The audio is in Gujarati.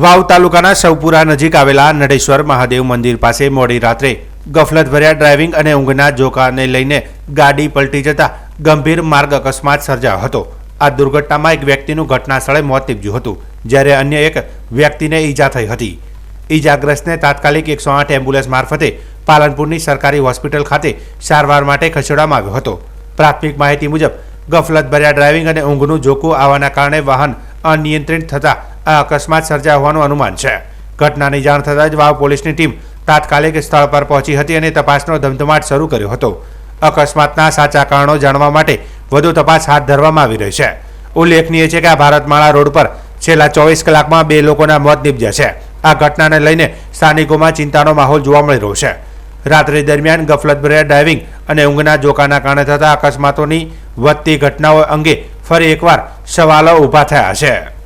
વાવ તાલુકાના સૌપુરા નજીક આવેલા નડેશ્વર મહાદેવ મંદિર પાસે મોડી રાત્રે ગફલતભર્યા ડ્રાઇવિંગ અને ઊંઘના જોકાને લઈને ગાડી પલટી જતા ગંભીર માર્ગ અકસ્માત સર્જાયો હતો. આ દુર્ઘટનામાં એક વ્યક્તિનું ઘટના સ્થળે મોત નીપજ્યું હતું, જ્યારે અન્ય એક વ્યક્તિને ઈજા થઈ હતી. ઈજાગ્રસ્તને તાત્કાલિક એકસો આઠ એમ્બ્યુલન્સ મારફતે પાલનપુરની સરકારી હોસ્પિટલ ખાતે સારવાર માટે ખસેડવામાં આવ્યો હતો. પ્રાથમિક માહિતી મુજબ, ગફલતભર્યા ડ્રાઇવિંગ અને ઊંઘનું જોખું આવવાના કારણે વાહન અનિયંત્રિત થતા આ અકસ્માત સર્જાયો હોવાનું અનુમાન છે. ઘટનાની જાણ થતાં જ વાવ પોલીસની ટીમ તાત્કાલિક સ્થળ પર પહોંચી હતી અને તપાસનો ધમધમાટ શરૂ કર્યો હતો. અકસ્માતના સાચા કારણો જાણવા માટે વધુ તપાસ હાથ ધરવામાં આવી રહી છે. ઉલ્લેખનીય છે કે આ ભારતમાળા રોડ પર છેલ્લા ચોવીસ કલાકમાં બે લોકોના મોત નીપજ્યા છે. આ ઘટનાને લઈને સ્થાનિકોમાં ચિંતાનો માહોલ જોવા મળી રહ્યો છે. રાત્રિ દરમિયાન ગફલતભર્યા ડ્રાઇવિંગ અને ઊંઘના જોકાના કારણે થતા અકસ્માતોની વધતી ઘટનાઓ અંગે ફરી એકવાર સવાલો ઊભા થયા છે.